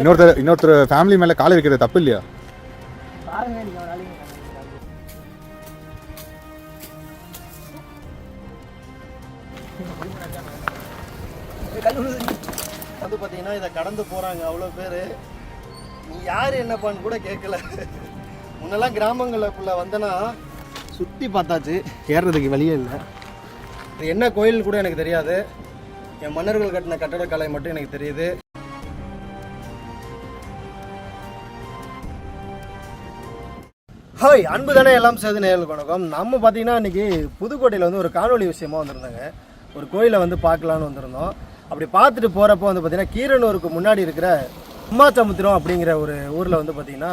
இன்னொருத்தர் இன்னொருத்தர் ஃபேமிலி மேலே கால் வைக்கிறது தப்பு இல்லையா பாருங்க நீங்கள் ஒரு ஆளுங்க. வந்து பார்த்தீங்கன்னா இதை கடந்து போகிறாங்க அவ்வளோ பேர். நீ யார் என்னப்பான்னு கூட கேட்கல முன்னெல்லாம் கிராமங்களுக்குள்ளே வந்தனா சுற்றி பார்த்தாச்சு. ஏறுறதுக்கு வழியே இல்லை. இது என்ன கோயில் கூட எனக்கு தெரியாது. என் மன்னர்கள் கட்டின கட்டடக்கலை மட்டும் எனக்கு தெரியுது. ஹாய் அன்பு தானே எல்லாம் சேர்ந்து நேர்களுக்கு வணக்கம். நம்ம பார்த்தீங்கன்னா இன்றைக்கி புதுக்கோட்டையில் வந்து ஒரு காணொலி விஷயமா வந்திருந்தாங்க. ஒரு கோயிலை வந்து பார்க்கலான்னு வந்திருந்தோம். அப்படி பார்த்துட்டு போகிறப்போ வந்து பார்த்திங்கன்னா கீரனூருக்கு முன்னாடி இருக்கிற உமாச்சமுத்திரம் அப்படிங்கிற ஒரு ஊரில் வந்து பார்த்திங்கன்னா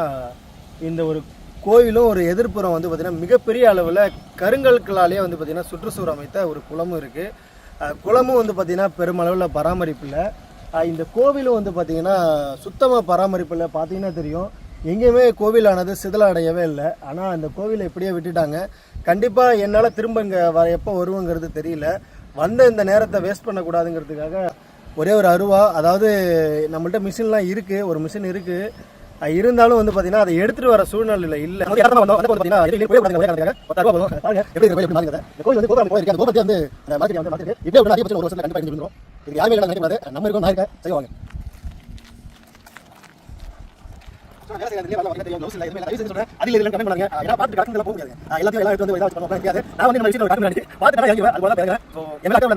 இந்த ஒரு கோயிலும் ஒரு எதிர்ப்புறம் வந்து பார்த்திங்கன்னா மிகப்பெரிய அளவில் கருங்கற்களாலேயே வந்து பார்த்தீங்கன்னா சுற்றுச்சூழல் அமைத்த ஒரு குளமும் இருக்குது குளமும் வந்து பார்த்திங்கன்னா பெருமளவில் பராமரிப்பில். இந்த கோவிலும் வந்து பார்த்தீங்கன்னா சுத்தமாக பராமரிப்பில் பார்த்தீங்கன்னா தெரியும். எங்கேயுமே கோவிலானது சிதலடையவே இல்லை. ஆனால் அந்த கோவிலை இப்படியே விட்டுட்டாங்க. கண்டிப்பாக என்னால் திரும்ப இங்கே வ எப்போ வருவோங்கிறது தெரியல. வந்த இந்த நேரத்தை வேஸ்ட் பண்ணக்கூடாதுங்கிறதுக்காக ஒரே ஒரு அருவா அதாவது நம்மள்ட்ட மிஷின்லாம் இருக்குது ஒரு மிஷின் இருக்குது இருந்தாலும் வந்து பார்த்தீங்கன்னா அதை எடுத்துகிட்டு வர சூழ்நிலையில் இல்லை. வந்து வந்து பார்த்தீங்கன்னா அந்த ஒரு நம்ம இருக்கோம், நான் இருக்கேன். செய்வாங்க. So, வேலை செய்யறது இல்லையா, வரலாம், தெரியும், gloves இல்லை, எதுவுமே இல்லை. தயவு செஞ்சு சொல்றேன். அது இல்லை, இதுலன்னு comment பண்ணாதீங்க. ஏன்னா பார்த்துட்டு கடக்குறதுல போக முடியாது. எல்லாத்தையும் எல்லாம் எடுத்து வந்து ஏதாவது பண்ண முடியாது. நான் வந்து நம்ம அது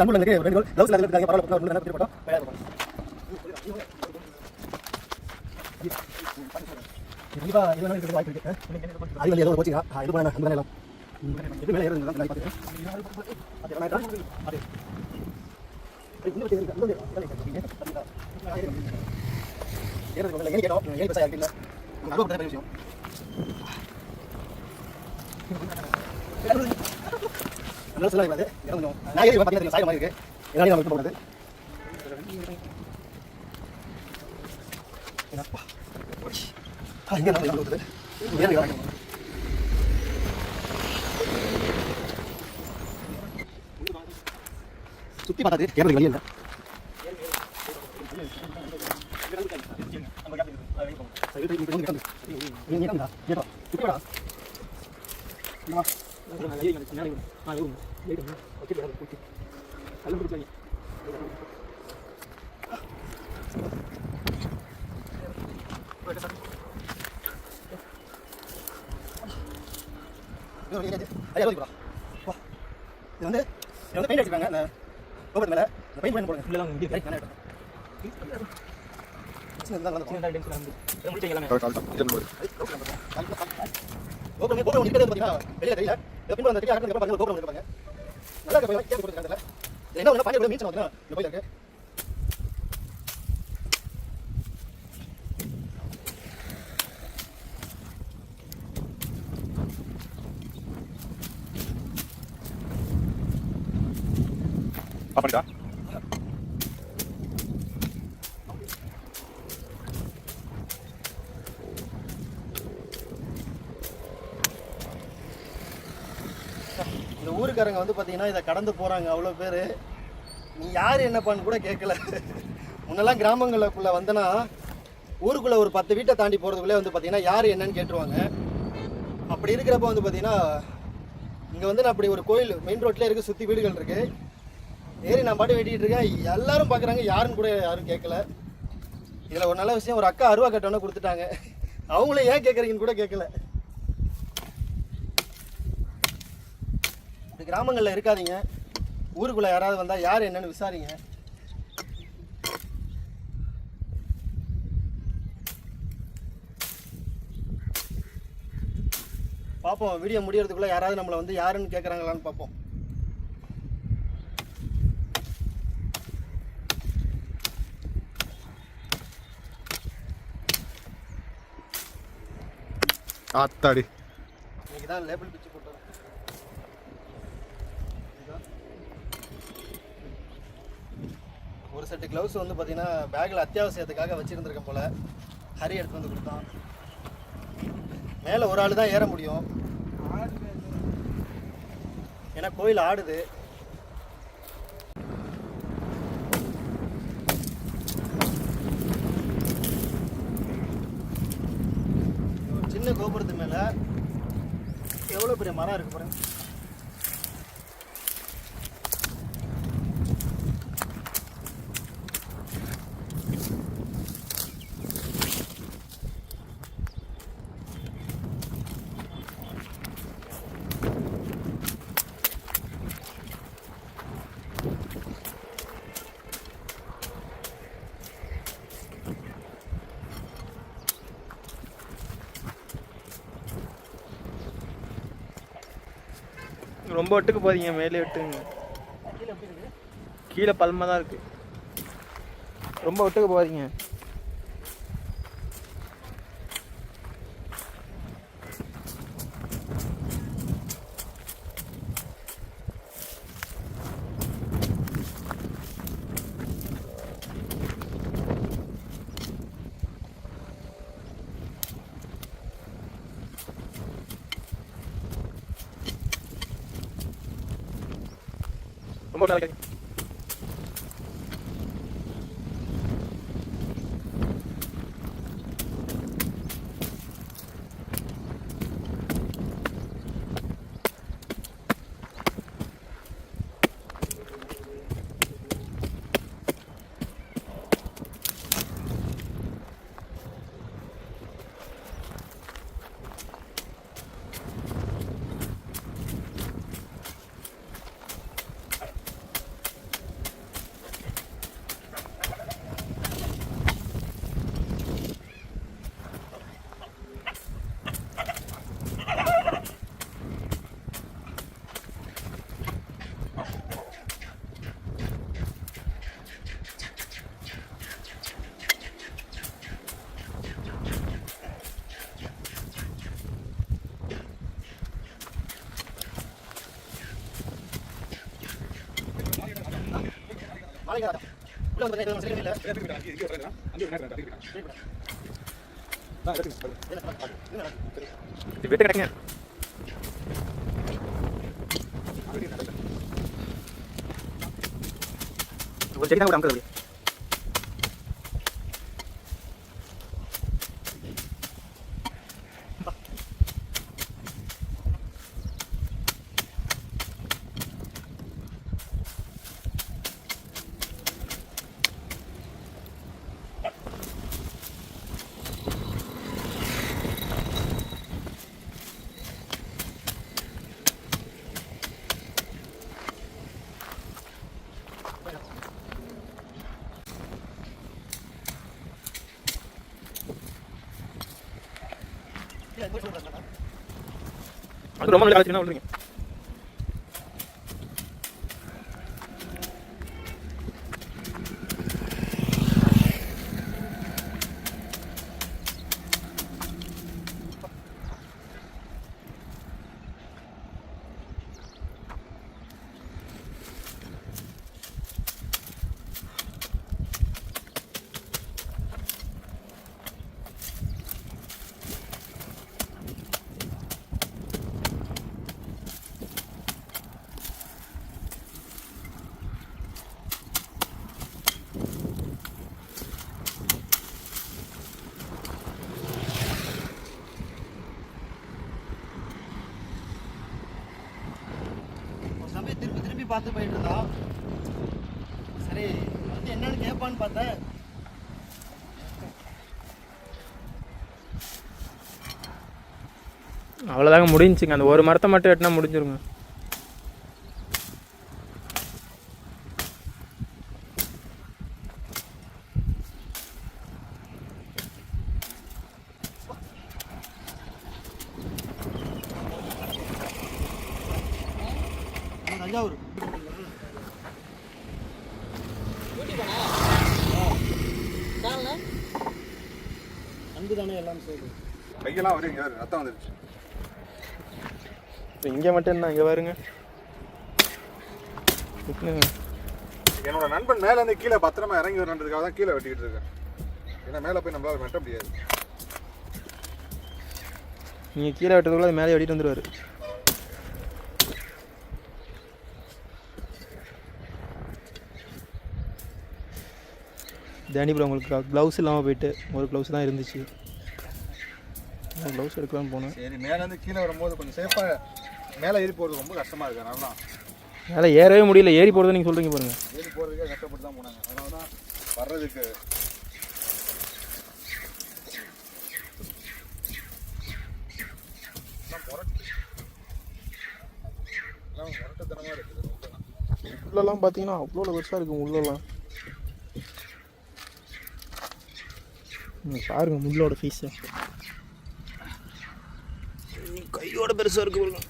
போல ரெண்டு கோல், இருக்காங்க, பரவாயில்ல, நேரம் போட்டோம். இது வாய்ப்பு இருக்கு அது வந்து ஏதோ இது பண்ண எல்லாம் இது மேலே ஏறுங்க பார்த்துக்கிறேன் அது இருக்கு இல்லை விஷயம் நல்லா சொல்லலாம் இல்லாது கொஞ்சம் நான் ஏறி பார்த்தீங்கன்னா சாயம் மாதிரி இருக்கு என்னால நம்ம போகிறது இங்கே நம்ம ஊற்றுது ஏன் சுற்றி பார்த்தாது வழி இல்லை. ஐயா இது வந்து இது வந்து பெயிண்ட் அடிச்சிருக்காங்க அந்த கோபுரத்து மேலே பெயிண்ட் பண்ணி போடுங்க ஃபுல்லாக இங்கே கோபுரம் கோபுரம் இருக்கிறது பார்த்தீங்கன்னா வெளியே தெரியல. இதை பின்புறம் அந்த பாருங்க கோபுரம் இருக்கு பாருங்க. நல்லா இருக்க போய் கேட்டு கொடுத்துருக்காங்க என்ன ஒன்று பாண்டிய பார்த்தீங்கன்னா இந்த கோயில் இருக்கு. அப்படியா இந்த வந்து பார்த்தீங்கன்னா இதை கடந்து போகிறாங்க அவ்வளோ பேர். நீ யார் என்னப்பான்னு கூட கேட்கல. முன்னெல்லாம் கிராமங்களுக்குள்ளே வந்தனா ஊருக்குள்ளே ஒரு பத்து வீட்டை தாண்டி போகிறதுக்குள்ளே வந்து பார்த்தீங்கன்னா யார் என்னன்னு கேட்டுருவாங்க. அப்படி இருக்கிறப்ப வந்து பார்த்தீங்கன்னா இங்கே வந்து நான் அப்படி ஒரு கோயில் மெயின் ரோட்லேயே இருக்குது சுற்றி வீடுகள் இருக்குது ஏறி நான் பாட்டு வெட்டிட்டு இருக்கேன். எல்லாரும் பார்க்குறாங்க யாருன்னு கூட யாரும் கேட்கல. இதில் ஒரு நல்ல விஷயம் ஒரு அக்கா அருவா கட்டணும் கொடுத்துட்டாங்க. அவங்களே ஏன் கேட்குறீங்கன்னு கூட கேட்கல. கிராமங்களில் இருக்காதீங்க. ஊருக்குள்ளே யாராவது வந்தால் யார் என்னன்னு விசாரிங்க. பார்ப்போம் வீடியோ முடியறதுக்குள்ளே யாராவது நம்மளை வந்து யாருன்னு கேட்குறாங்களான்னு பார்ப்போம் ஆத்தாடி. இன்னைக்கு தான் லேபிள் பிச்சு செட்டு க்ளவுஸ் வந்து பார்த்தீங்கன்னா பேக்கில் அத்தியாவசியத்துக்காக வச்சுருந்துருக்கேன் போல். ஹரி எடுத்து வந்து கொடுத்தான். மேலே ஒரு ஆள் தான் ஏற முடியும். ஏன்னா கோயில் ஆடுது. சின்ன கோபுரத்து மேலே எவ்வளோ பெரிய மரம் இருக்குது பாருங்கள் ரொம்ப ஒட்டுக்கு போதீங்க மேலே விட்டுங்க கீழே எப்படி கீழே பல்மா தான் இருக்கு. ரொம்ப ஒட்டுக்கு போகாதீங்க. ரொம்ப ஒட்டுக்கு வைக்காதீங்க. நாளைக்கு வெட்டு கிடைக்குங்க ஒரு செடி தான் கூட அமுக்கிறது. அமுக்குது அப்படியே. கீழே போய் சொல்றேன் நான். அது ரொம்ப நல்லா வச்சுக்கணும் விழுங்க ஒரு பார்த்து போயிட்டு இருந்தோம் சரி வந்து என்னன்னு கேட்பான்னு பார்த்தேன். அவ்வளோதாங்க முடிஞ்சுங்க அந்த ஒரு மரத்தை மட்டும் வெட்டினா முடிஞ்சிருங்க நம்ம தஞ்சாவூர் அன்பு தானே எல்லாம் செய்யுது கையெல்லாம் வரும் இங்கே ரத்தம் வந்துருச்சு. இங்கே மட்டும் என்ன இங்கே பாருங்க. என்னோட நண்பன் மேல இருந்து கீழே பத்திரமா இறங்கி வரன்றதுக்காக தான் கீழே வெட்டிக்கிட்டு இருக்கேன். ஏன்னா மேலே போய் நம்மளால வெட்ட முடியாது. நீங்கள் கீழே வெட்டுறதுக்குள்ள அது மேலே வெட்டிட்டு வந்துடுவார் தேனி ப்ரோ உங்களுக்கு க்ளவுஸ் இல்லாமல் போயிட்டு ஒரு க்ளவுஸ் தான் இருந்துச்சு. ப்ளவுஸ் எடுக்கலாம்னு போனேன். சரி மேலேருந்து கீழே வரும்போது கொஞ்சம் சேஃபாக மேலே ஏறி போகிறது ரொம்ப கஷ்டமாக இருக்கு நல்லா மேலே ஏறவே முடியல. ஏறி போகிறத நீங்கள் சொல்கிறீங்க பாருங்க. ஏறி போகிறதுக்கே கஷ்டப்பட்டு தான் போனாங்க. அதனால தான் வர்றதுக்கு இருக்குது உள்ளெல்லாம் பார்த்தீங்கன்னா அவ்வளோ பெருசாக இருக்கும் உள்ளெல்லாம் பாருங்க முள்ளோட ஃபீஸை கையோட பெருசாக இருக்கு பாருங்க.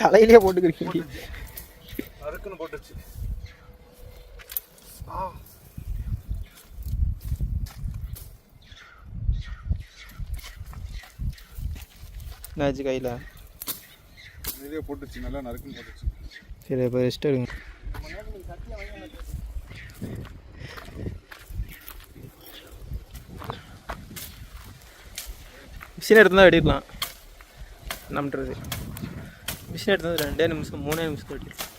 தலையிலே போட்டுக்கிறீங்க. என்னாச்சு கையில். இதுலேயே போட்டுச்சு நல்லா நறுக்குன்னு போட்டுச்சு. சரி இப்போ ரெஸ்ட் எடுங்க. மிஷின் எடுத்து தான் வெட்டிடலாம் என்ன பண்ணுறது மிஷின் எடுத்து ரெண்டே நிமிஷம் மூணே நிமிஷம் வெட்டிடலாம்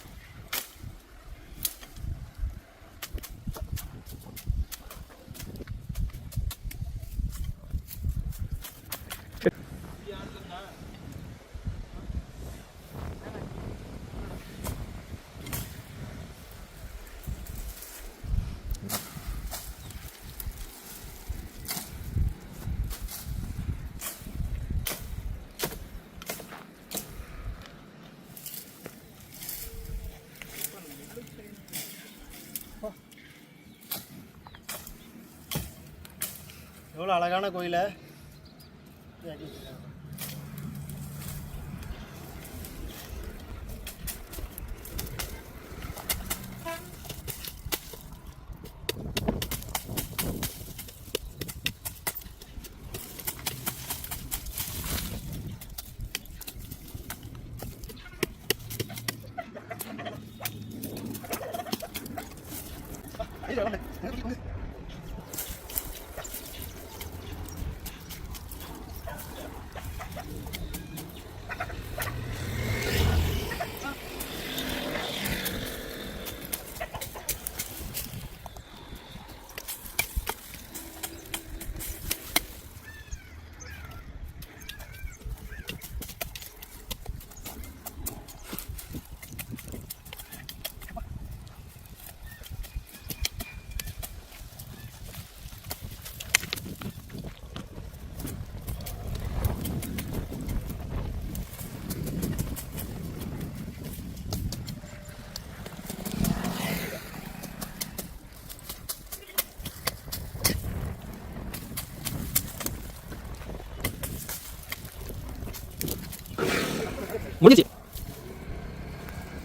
எவ்வளோ அழகான கோயிலை?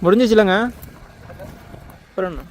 முடிஞ்சிச்சு இல்லைங்க அப்புறம் என்ன?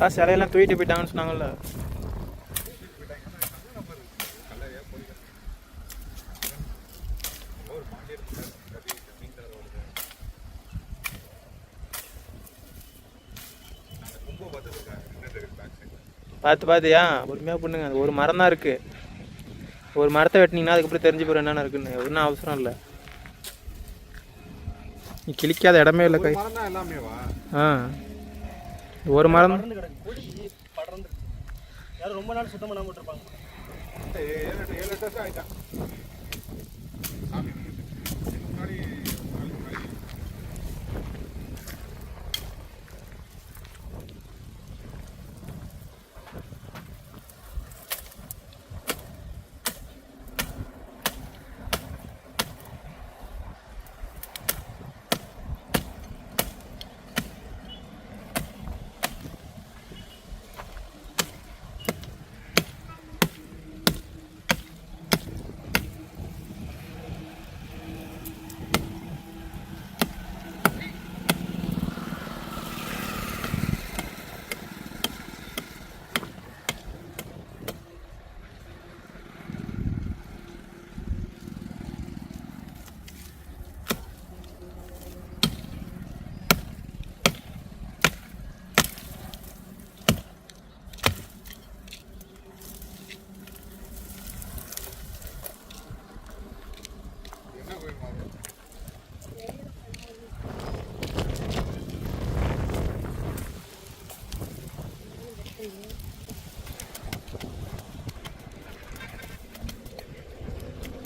ஆ சிலையெல்லாம் தூக்கிட்டு போயிட்டாங்கன்னு சொன்னாங்கல்ல. பார்த்து பார்த்தியா பொறுமையாக பண்ணுங்க. அது ஒரு மரம் தான் இருக்குது ஒரு மரத்தை வெட்டினீங்கன்னா அதுக்கப்புறம் தெரிஞ்சு போகிற என்னென்ன இருக்குன்னு. ஒன்றும் அவசரம் இல்லை. நீ கிழிக்காத இடமே இல்லை கை. ஆ. ஒரு மரம். ரொம்ப நாள் சுத்தம் பண்ணாம விட்டுருப்பாங்க.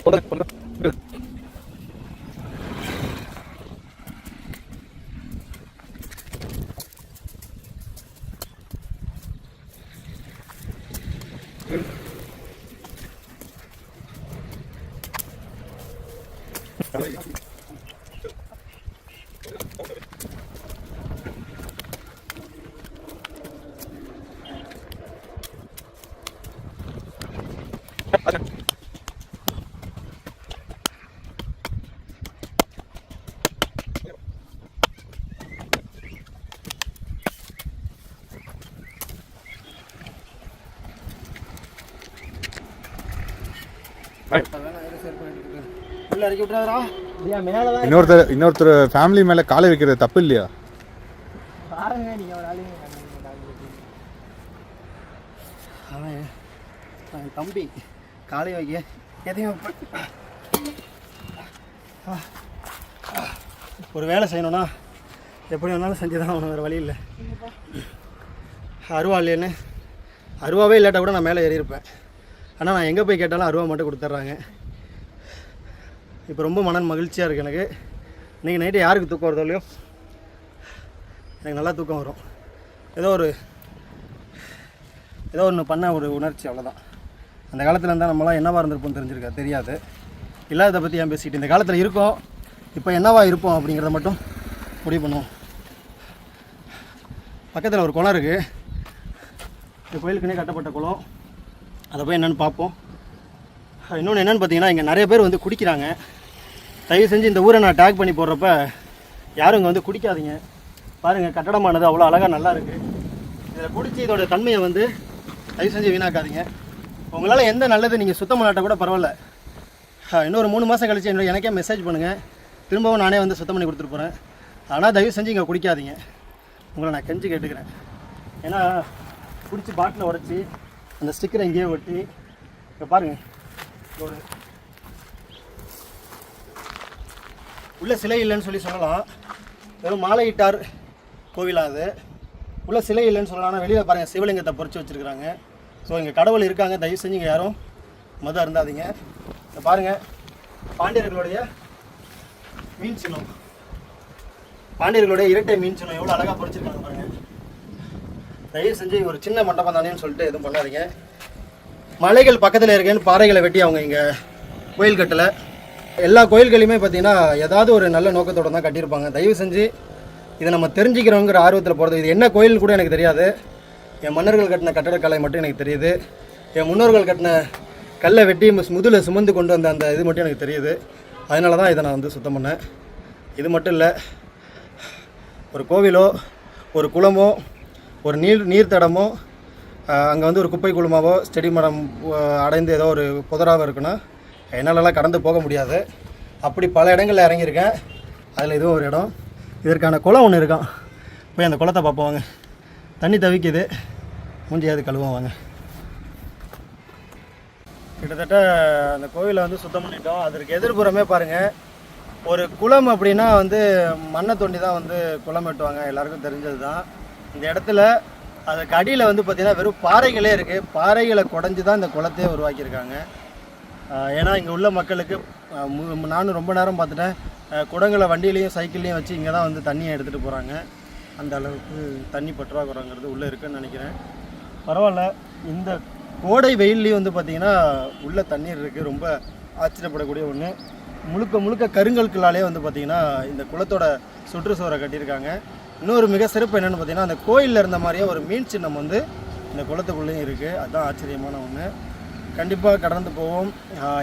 Hola. உள்ள இறக்கி விட்டுறாதா மேலே இன்னொருத்தர் இன்னொருத்தர் ஃபேமிலி மேல காலை வைக்கிறது தப்பு இல்லையா? பாருங்க நீங்கள் ஒரு ஆளுங்க அவன் தம்பி காலை வைக்க. எதையும். ஒரு வேலை செய்யணும்னா எப்படி வேணாலும் செஞ்சு தான் அவனு வேறு வழி இல்லை. அருவா இல்லைன்னு. அருவாவே இல்லாட்டா கூட நான் மேலே ஏறியிருப்பேன். ஆனால் நான் எங்கே போய் கேட்டாலும் அருவா மட்டும் கொடுத்துட்றாங்க. இப்போ ரொம்ப மன மகிழ்ச்சியாக இருக்குது எனக்கு. இன்றைக்கி நைட்டு யாருக்கு தூக்கம் வருதோ இல்லையோ? எனக்கு நல்லா தூக்கம் வரும். ஏதோ ஒரு ஏதோ ஒன்று பண்ண ஒரு உணர்ச்சி அவ்வளோதான் அந்த காலத்தில் இருந்தால் நம்மளாம் என்னவாக இருந்திருப்போம்னு தெரிஞ்சிருக்கா? தெரியாது. இல்லாததை பற்றி ஏன் பேசிக்கிட்டு இந்த காலத்தில் இருக்கோம். இப்போ என்னவா இருப்போம் அப்படிங்கிறத மட்டும் முடிவு பண்ணுவோம். பக்கத்தில் ஒரு குளம் இருக்குது இந்த கோயிலுக்குன்னே கட்டப்பட்ட குளம். அதை போய் என்னென்னு பார்ப்போம். இன்னொன்று என்னென்னு பார்த்தீங்கன்னா இங்கே நிறைய பேர் வந்து குடிக்கிறாங்க. தயவு செஞ்சு இந்த ஊரை நான் டேக் பண்ணி போடுறப்ப யாரும் இங்கே வந்து குடிக்காதீங்க. பாருங்கள் கட்டடமானது அவ்வளோ அழகாக நல்லா இருக்குது இதில் குடிச்சு இதோட தன்மையை வந்து தயவு செஞ்சு வீணாக்காதீங்க. உங்களால் எந்த நல்லது நீங்கள் சுத்தம் பண்ணாட்ட கூட பரவாயில்ல. இன்னொரு மூணு மாதம் கழிச்சு என்னோட எனக்கே மெசேஜ் பண்ணுங்கள் திரும்பவும் நானே வந்து சுத்தம் பண்ணி கொடுத்துட்டு போகிறேன் ஆனால் தயவு செஞ்சு இங்கே குடிக்காதீங்க. உங்களை நான் கெஞ்சி கேட்டுக்கிறேன். ஏன்னா குடிச்சு பாட்டில் உடச்சி அந்த ஸ்டிக்கரை இங்கேயே ஒட்டி இப்போ பாருங்கள் ஒரு உள்ள சிலை இல்லைன்னு சொல்லி சொல்லலாம். வெறும் மாலையிட்டார் கோவிலாக அது. உள்ள சிலை இல்லைன்னு சொல்லலாம். ஆனால் வெளியில் பாருங்கள் சிவலிங்கத்தை பொறிச்சு வச்சுருக்குறாங்க. ஸோ இங்கே கடவுள் இருக்காங்க. தயவு செஞ்சு இங்கே யாரும் மதம் இருந்தாதீங்க இதை பாருங்கள் பாண்டியர்களுடைய மீன் சின்னம். பாண்டியர்களுடைய இரட்டை மீன் சின்னம். எவ்வளோ அழகாக பொறிச்சிருக்காங்க பாருங்கள் தயவு செஞ்சு ஒரு சின்ன மண்டபம் தானேன்னு சொல்லிட்டு எதுவும் பண்ணாதீங்க. மலைகள் பக்கத்தில் இருக்கேன்னு பாறைகளை வெட்டி அவங்க இங்கே கோயில் கட்டலை. எல்லா கோயில்களையுமே பார்த்தீங்கன்னா ஏதாவது ஒரு நல்ல நோக்கத்தோட தான் கட்டியிருப்பாங்க. தயவு செஞ்சு இதை நம்ம தெரிஞ்சுக்கிறோங்கிற ஆர்வத்தில் போகிறது இது என்ன கோயில் கூட எனக்கு தெரியாது. என் மன்னர்கள் கட்டின கட்டடக்கலை மட்டும் எனக்கு தெரியுது. என் முன்னோர்கள் கட்டின கல்லை வெட்டி முதுகில் சுமந்து கொண்டு வந்த அந்த இது மட்டும் எனக்கு தெரியுது. அதனால தான் இதை நான் வந்து சுத்தம் பண்ணேன். இது மட்டும் இல்லை ஒரு கோவிலோ ஒரு குளமோ ஒரு நீர் நீர்த்தடமோ அங்கே வந்து ஒரு குப்பை குழுமாவோ செடி மரம் அடைந்து ஏதோ ஒரு புதராக இருக்குன்னா என்னாலலாம் கடந்து போக முடியாது. அப்படி பல இடங்களில் இறங்கியிருக்கேன். அதில் இதுவும் ஒரு இடம். இதற்கான குளம் ஒன்று இருக்கான் போய் அந்த குளத்தை பார்ப்போம் வாங்க. தண்ணி தவிக்குது. மூஞ்சியாவது கழுவோம் வாங்க. கிட்டத்தட்ட அந்த கோவிலை வந்து சுத்தம் பண்ணிட்டோம். அதற்கு எதிர்புறமே பாருங்கள் ஒரு குளம் அப்படின்னா வந்து மண்ணை தோண்டி தான் வந்து குளம் வெட்டுவாங்க. எல்லாருக்கும் தெரிஞ்சது தான் இந்த இடத்துல அதுக்கு அடியில் வந்து பார்த்திங்கன்னா வெறும் பாறைகளே இருக்குது பாறைகளை குடஞ்சி தான் இந்த குளத்தையே உருவாக்கியிருக்காங்க. ஏன்னா இங்கே உள்ள மக்களுக்கு மு- நானும் ரொம்ப நேரம் பார்த்துட்டேன். குடங்களை வண்டியிலையும் சைக்கிள்லையும் வச்சு இங்கே தான் வந்து தண்ணியை எடுத்துகிட்டு போகிறாங்க அந்த அளவுக்கு தண்ணி பற்றாக்குறைங்கிறது உள்ளே இருக்குன்னு நினைக்கிறேன். பரவாயில்ல. இந்த கோடை வெயில்லையும் வந்து பார்த்திங்கன்னா உள்ள தண்ணீர் இருக்குது ரொம்ப ஆச்சரியப்படக்கூடிய ஒன்று முழுக்க முழுக்க கருங்கல்களாலே வந்து பார்த்திங்கன்னா இந்த குளத்தோட சுற்றுச்சுவரை கட்டியிருக்காங்க. இன்னொரு மிக சிறப்பு என்னென்னு பார்த்தீங்கன்னா அந்த கோயிலில் இருந்த மாதிரியே ஒரு மீன் சின்னம் வந்து இந்த குளத்துக்குள்ளேயும் இருக்குது அதுதான் ஆச்சரியமான ஒன்று கண்டிப்பாக கடந்து போவோம்.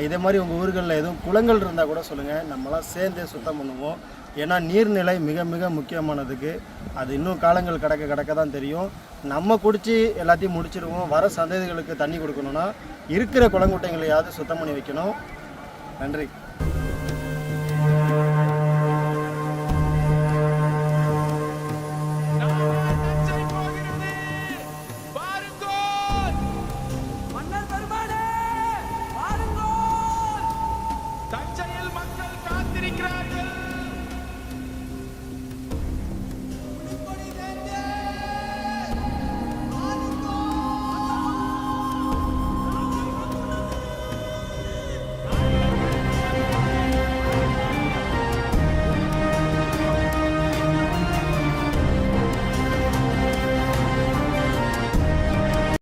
இதே மாதிரி உங்கள் ஊர்களில் எதுவும் குளங்கள் இருந்தால் கூட சொல்லுங்கள் நம்மளாம் சேர்ந்தே சுத்தம் பண்ணுவோம். ஏன்னா நீர்நிலை மிக மிக முக்கியமானதுக்கு. அது இன்னும் காலங்கள் கடக்க கடக்க தான் தெரியும். நம்ம குடித்து எல்லாத்தையும் முடிச்சிடுவோம் வர சந்ததிகளுக்கு தண்ணி கொடுக்கணும்னா இருக்கிற குளங்குட்டைங்களையாவது சுத்தம் பண்ணி வைக்கணும். நன்றி.